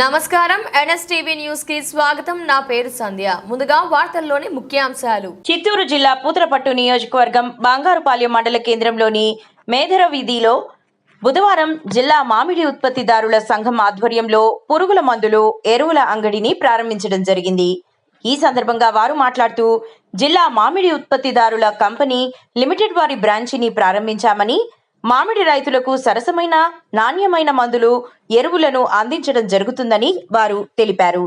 నమస్కారం. ఎన్ఎస్టీవీ న్యూస్కి స్వాగతం. నా పేరు సంధ్య. ముందుగా వార్తల్లోని ముఖ్యాంశాలు. చిత్తూరు జిల్లా పూతలపట్టు నియోజకవర్గం బంగారుపాలెం మండల కేంద్రంలోని మేధర వీధిలో బుధవారం జిల్లా మామిడి ఉత్పత్తిదారుల సంఘం ఆధ్వర్యంలో పురుగుల మందులు ఎరువుల అంగడిని ప్రారంభించడం జరిగింది. ఈ సందర్భంగా వారు మాట్లాడుతూ జిల్లా మామిడి ఉత్పత్తిదారుల కంపెనీ లిమిటెడ్ వారి బ్రాంచిని ప్రారంభించామని మామిడి రైతులకు సరసమైన నాణ్యమైన మందులు ఎరువులను అందించడం జరుగుతుందని వారు తెలిపారు.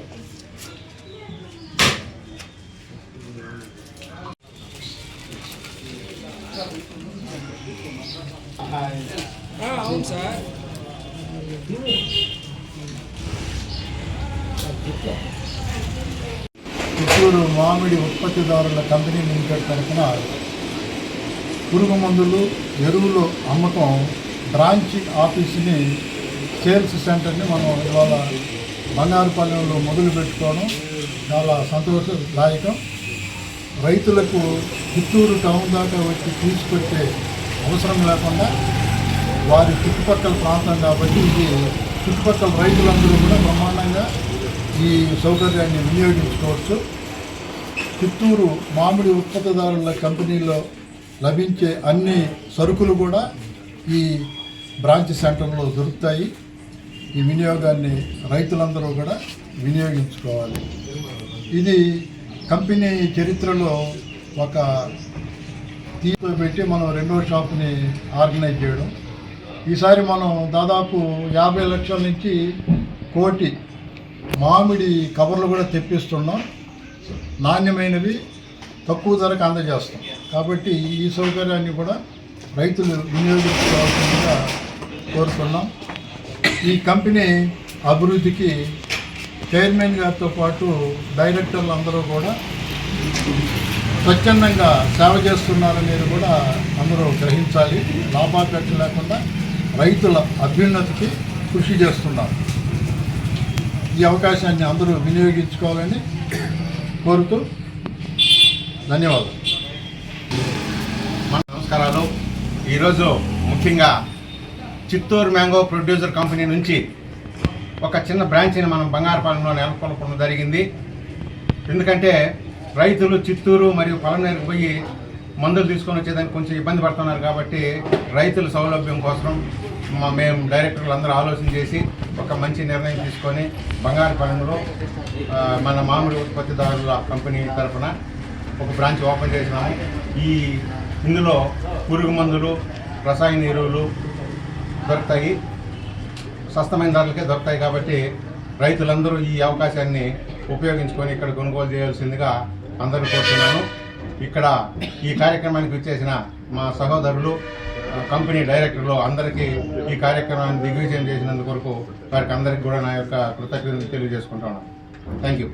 చిత్తూరు మామిడి ఉత్పత్తిదారుల కంపెనీ లిమిటెడ్ తరఫున పురుగు మందులు ఎరువులు అమ్మకం బ్రాంచ్ ఆఫీస్ని సేల్స్ సెంటర్ని మనం ఇవాళ బంగారుపాలెంలో మొదలు పెట్టుకోవడం చాలా సంతోషదాయకం రైతులకు చిత్తూరు టౌన్ దాకా వచ్చి తీసుకొచ్చే అవసరం లేకుండా వారి చుట్టుపక్కల ప్రాంతం కాబట్టి ఇది చుట్టుపక్కల రైతులందరూ కూడా బ్రహ్మాండంగా ఈ సౌకర్యాన్ని వినియోగించుకోవచ్చు. చిత్తూరు మామిడి ఉత్పత్తిదారుల కంపెనీలో లభించే అన్ని సరుకులు కూడా ఈ బ్రాంచ్ సెంటర్లో దొరుకుతాయి. ఈ వినియోగాన్ని రైతులందరూ కూడా వినియోగించుకోవాలి. ఇది కంపెనీ చరిత్రలో ఒక తీర్పు పెట్టి మనం రెండో షాప్ని ఆర్గనైజ్ చేయడం. ఈసారి మనం దాదాపు యాభై లక్షల నుంచి కోటి మామిడి కవర్లు కూడా తెప్పిస్తున్నాం. నాణ్యమైనవి తక్కువ ధరకు అందజేస్తాం. కాబట్టి ఈ సౌకర్యాన్ని కూడా రైతులు వినియోగించుకోవాల్సిందిగా కోరుతున్నాం. ఈ కంపెనీ అభివృద్ధికి చైర్మన్ గారితో పాటు డైరెక్టర్లు అందరూ కూడా స్వచ్ఛందంగా సేవ చేస్తున్నారనేది కూడా అందరూ గ్రహించాలి. లాభాపేక్ష లేకుండా రైతుల అభ్యున్నతికి కృషి చేస్తున్నారు. ఈ అవకాశాన్ని అందరూ వినియోగించుకోవాలని కోరుతూ ధన్యవాదాలు. మన నమస్కారాలు. ఈరోజు ముఖ్యంగా చిత్తూరు మ్యాంగో ప్రొడ్యూసర్ కంపెనీ నుంచి ఒక చిన్న బ్రాంచ్ని మనం బంగారపాలెంలో నెలకొల్పడం జరిగింది. ఎందుకంటే రైతులు చిత్తూరు మరియు పలనేరుకు పోయి మందులు తీసుకొని వచ్చేదానికి కొంచెం ఇబ్బంది పడుతున్నారు కాబట్టి రైతుల సౌలభ్యం కోసం మా మేము డైరెక్టర్లు అందరూ ఆలోచన చేసి ఒక మంచి నిర్ణయం తీసుకొని బంగారు ఆ, మన మామిడి ఉత్పత్తిదారుల కంపెనీ తరఫున ఒక బ్రాంచ్ ఓపెన్ చేసినాము. ఈ ఇందులో పురుగు మందులు రసాయన ఎరువులు దొరుకుతాయి. సస్తమైన ధరలకే దొరుకుతాయి కాబట్టి రైతులందరూ ఈ అవకాశాన్ని ఉపయోగించుకొని ఇక్కడ కొనుగోలు చేయాల్సిందిగా అందరూ కోరుతున్నాను. ఇక్కడ ఈ కార్యక్రమానికి వచ్చేసిన మా సహోదరులు కంపెనీ డైరెక్టర్లు అందరికీ ఈ కార్యక్రమాన్ని దిగ్విజయం చేసినందుకు కొరకు వారికి అందరికీ కూడా నా యొక్క కృతజ్ఞతలు తెలియజేసుకుంటున్నాను. Thank you